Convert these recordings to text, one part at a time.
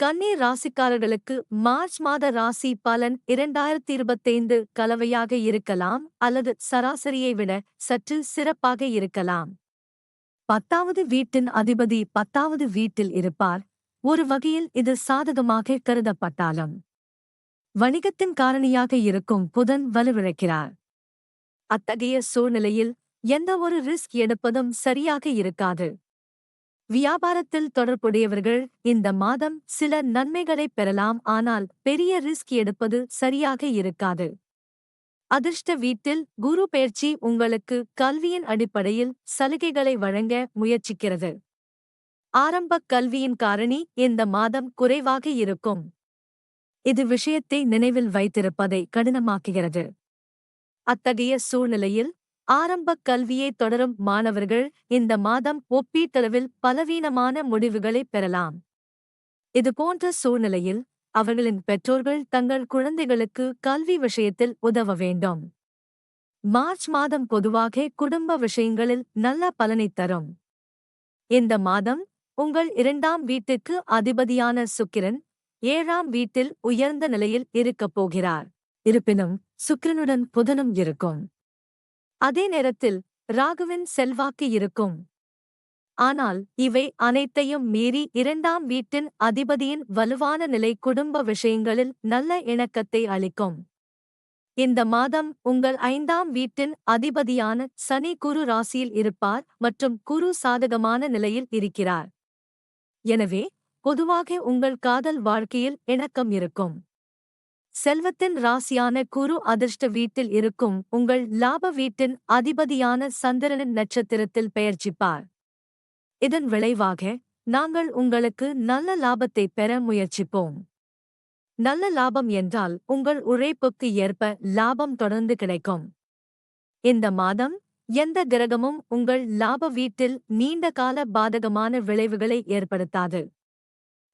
கன்னி ராசிக்காரர்களுக்கு மார்ச் மாத ராசி பலன் இரண்டாயிரத்தி இருபத்தைந்து கலவையாக இருக்கலாம் அல்லது சராசரியை விட சற்று சிறப்பாக இருக்கலாம். பத்தாவது வீட்டின் அதிபதி பத்தாவது வீட்டில் இருப்பார். ஒரு வகையில் இது சாதகமாக கருதப்பட்டாலும். வணிகத்தின் காரணியாக இருக்கும் புதன் வலுவிழக்கிறார். அத்தகைய சூழ்நிலையில் எந்த ஒரு ரிஸ்க் எடுப்பதும் சரியாக இருக்காது. வியாபாரத்தில் தொடர்புடையவர்கள் இந்த மாதம் சில நன்மைகளை பெறலாம் ஆனால் பெரிய ரிஸ்க் எடுப்பது சரியாக இருக்காது. அதிர்ஷ்ட வீட்டில் குரு பயிற்சி உங்களுக்கு கல்வியின் அடிப்படையில் சலுகைகளை வழங்க முயற்சிக்கிறது. ஆரம்பக் கல்வியின் காரணி இந்த மாதம் குறைவாக இருக்கும். இது விஷயத்தை நினைவில் வைத்திருப்பதை கடினமாக்குகிறது. அத்தகைய சூழ்நிலையில் ஆரம்பக் கல்வியை தொடரும் மாணவர்கள் இந்த மாதம் ஒப்பீட்டளவில் பலவீனமான முடிவுகளை பெறலாம். இதுபோன்ற சூழ்நிலையில் அவர்களின் பெற்றோர்கள் தங்கள் குழந்தைகளுக்கு கல்வி விஷயத்தில் உதவ வேண்டும். மார்ச் மாதம் பொதுவாக குடும்ப விஷயங்களில் நல்ல பலனைத் தரும். இந்த மாதம் உங்கள் இரண்டாம் வீட்டுக்கு அதிபதியான சுக்கிரன் ஏழாம் வீட்டில் உயர்ந்த நிலையில் இருக்கப் போகிறார். இருப்பினும் சுக்கிரனுடன் புதனும் இருக்கும். அதே நேரத்தில் ராகுவின் செல்வாக்கு இருக்கும். ஆனால் இவை அனைத்தையும் மீறி இரண்டாம் வீட்டின் அதிபதியின் வலுவான நிலை குடும்ப விஷயங்களில் நல்ல இணக்கத்தை அளிக்கும். இந்த மாதம் உங்கள் ஐந்தாம் வீட்டின் அதிபதியான சனி குரு ராசியில் இருப்பார் மற்றும் குரு சாதகமான நிலையில் இருக்கிறார். எனவே பொதுவாக உங்கள் காதல் வாழ்க்கையில் இணக்கம் இருக்கும். செல்வத்தின் ராசியான குரு அதிர்ஷ்ட வீட்டில் இருக்கும் உங்கள் லாப வீட்டின் அதிபதியான சந்திரனின் நட்சத்திரத்தில் பெயர்ச்சிப்பார். இதன் விளைவாக நாங்கள் உங்களுக்கு நல்ல லாபத்தை பெற முயற்சிப்போம். நல்ல லாபம் என்றால் உங்கள் உழைப்புக்கு ஏற்ப லாபம் தொடர்ந்து கிடைக்கும். இந்த மாதம் எந்த கிரகமும் உங்கள் லாப வீட்டில் நீண்ட கால பாதகமான விளைவுகளை ஏற்படுத்தாது.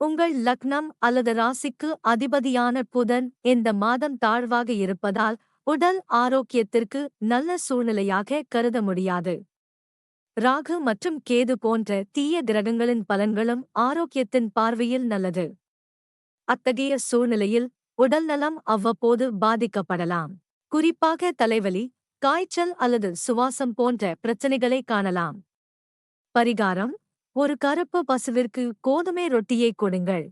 உங்கள் லக்னம் அல்லது ராசிக்கு அதிபதியான புதன் இந்த மாதம் தாழ்வாக இருப்பதால் உடல் ஆரோக்கியத்திற்கு நல்ல சூழ்நிலையாக கருத முடியாது. ராகு மற்றும் கேது போன்ற தீய கிரகங்களின் பலன்களும் ஆரோக்கியத்தின் பார்வையில் நல்லது. அத்தகைய சூழ்நிலையில் உடல்நலம் அவ்வப்போது பாதிக்கப்படலாம். குறிப்பாக தலைவலி காய்ச்சல் அல்லது சுவாசம் போன்ற பிரச்சனைகளை காணலாம். பரிகாரம் ஒரு கருப்பு பசுவிற்கு கோதுமை ரொட்டியை கொடுங்கள்.